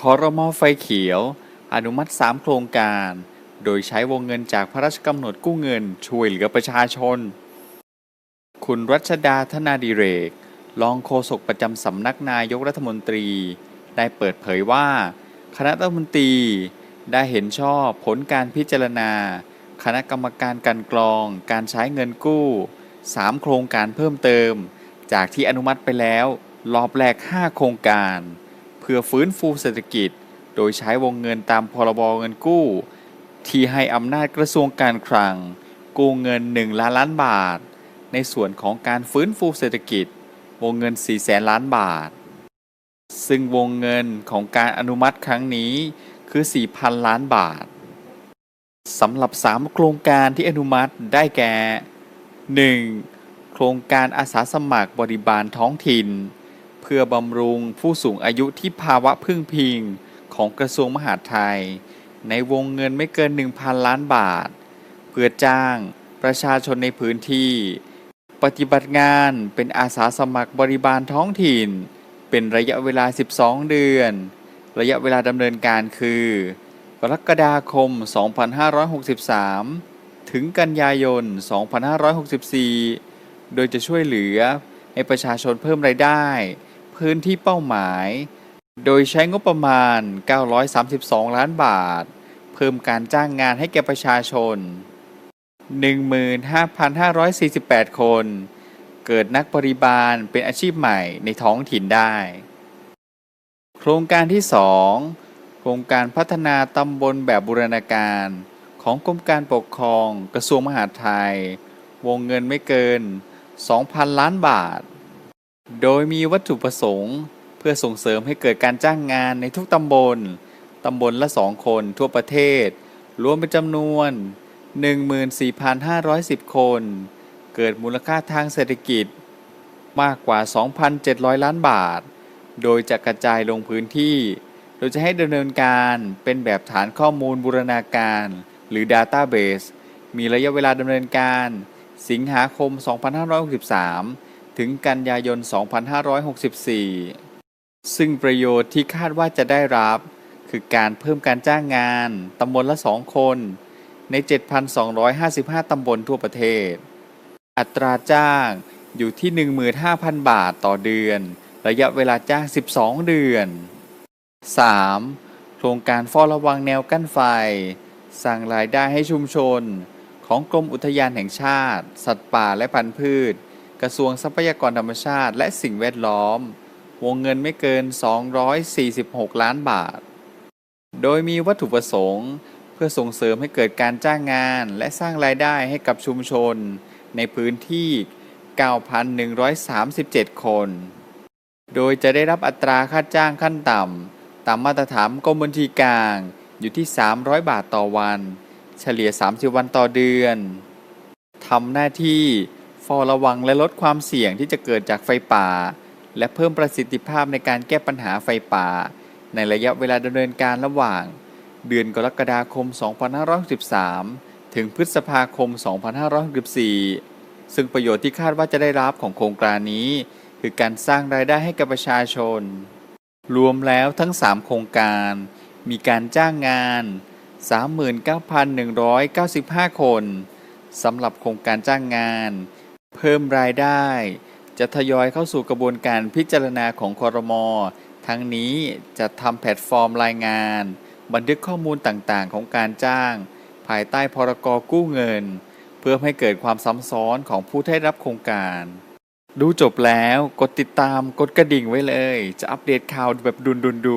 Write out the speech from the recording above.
คอรมอไฟเขียว อนุมัติ 3 โครงการ โดยใช้วงเงินจากพระราชกำหนดกู้เงินช่วยเหลือประชาชน คุณรัชดาธนาดิเรก รองโฆษกประจำสำนักนายกรัฐมนตรี ได้เปิดเผยว่า คณะรัฐมนตรีได้เห็นชอบผลการพิจารณา คณะกรรมการกลันกรอง การใช้เงินกู้ 3 โครงการเพิ่มเติม จากที่อนุมัติไปแล้ว รอบแรก 5 โครงการ พื่อฟื้นฟูเศรษฐกิจ โดยใช้วงเงินตามพรบเงินกู้ ที่ให้อำนาจกระทรวงการคลัง กู้เงิน 1 ล้านล้านบาท ในส่วนของการฟื้นฟูเศรษฐกิจ วงเงิน 4 แสนล้านบาท ซึ่งวงเงินของการอนุมัติครั้งนี้คือ 4,000 ล้านบาทสำหรับ 3 โครงการที่อนุมัติได้แก่ 1. โครงการอาสาสมัครบริบาลท้องถิ่น พื่อบำรุงผู้สูงอายุที่ภาวะพึ่งพิงของกระทรวงมหาดไทย ในวงเงินไม่เกิน 1,000 ล้านบาท เพื่อจ้างประชาชนในพื้นที่ ปฏิบัติงานเป็นอาสาสมัครบริบาลท้องถิ่น เป็นระยะเวลา 12 เดือน ระยะเวลาดำเนินการคือกรกฎาคม 2563 ถึงกันยายน 2564 โดยจะช่วยเหลือให้ประชาชนเพิ่มรายได้ พื้นที่เป้าหมาย โดยใช้งบประมาณ 932 ล้านบาท เพิ่มการจ้างงานให้แก่ประชาชน 15,548 คน เกิดนักบริบาลเป็นอาชีพใหม่ในท้องถิ่นได้ โครงการที่ 2 โครงการพัฒนาตำบลแบบบูรณาการของกรมการปกครองกระทรวงมหาดไทย วงเงินไม่เกิน 2,000 ล้านบาท โดยมีวัตถุประสงค์ เพื่อส่งเสริมให้เกิดการจ้างงานในทุกตำบล ตำบลละสองคนทั่วประเทศ รวมเป็นจำนวน 14,510 คน เกิดมูลค่าทางเศรษฐกิจ มากกว่า 2,700 ล้านบาท โดยจะกระจายลงพื้นที่ โดยจะให้ดำเนินการเป็นแบบฐานข้อมูลบูรณาการ หรือ Database มีระยะเวลาดำเนินการ สิงหาคม 2563 ถึงกันยายน 2564 ซึ่งประโยชน์ที่คาดว่าจะได้รับ คือการเพิ่มการจ้างงาน ตำบลละ 2 คน ใน 7,255 ตำบลทั่วประเทศ อัตราจ้างอยู่ที่ 15,000 บาทต่อเดือน ระยะเวลาจ้าง 12 เดือน 3. โครงการเฝ้าระวังแนวกั้นไฟ สร้างรายได้ให้ชุมชน ของกรมอุทยานแห่งชาติ สัตว์ป่าและพันธุ์พืช กระทรวงทรัพยากรธรรมชาติ และสิ่งแวดล้อม วงเงินไม่เกิน 246 ล้านบาท โดยมีวัตถุประสงค์เพื่อส่งเสริมให้เกิดการจ้างงานและสร้างรายได้ให้กับชุมชน ในพื้นที่ 9,137 คน โดยจะได้รับอัตราค่าจ้างขั้นต่ำ ตามมาตรฐานกรมบัญชีกลางอยู่ที่ 300 บาทต่อวัน เฉลี่ย 30 วันต่อเดือนทำหน้าที่ ฝ้าระวังและลดความเสี่ยงที่จะเกิดจากไฟป่า และเพิ่มประสิทธิภาพในการแก้ปัญหาไฟป่า ในระยะเวลาดำเนินการระหว่าง เดือนกรกฎาคม 2563 ถึงพฤษภาคม 2564 ซึ่งประโยชน์ที่คาดว่าจะได้รับของโครงการนี้ คือการสร้างรายได้ให้กับประชาชน รวมแล้วทั้ง 3 โครงการ มีการจ้างงาน 39,195 คนสำหรับโครงการจ้างงาน เพิ่มรายได้ จะทยอยเข้าสู่กระบวนการพิจารณาของคอรมอทั้งนี้จะทำแพลตฟอร์มรายงาน บันทึกข้อมูลต่างๆ ของการจ้าง ภายใต้พรกกู้เงิน เพื่อให้เกิดความซ้ำซ้อนของผู้ได้รับโครงการ ดูจบแล้วกดติดตามกดกระดิ่งไว้เลย จะอัปเดตข่าวแบบดุนๆดู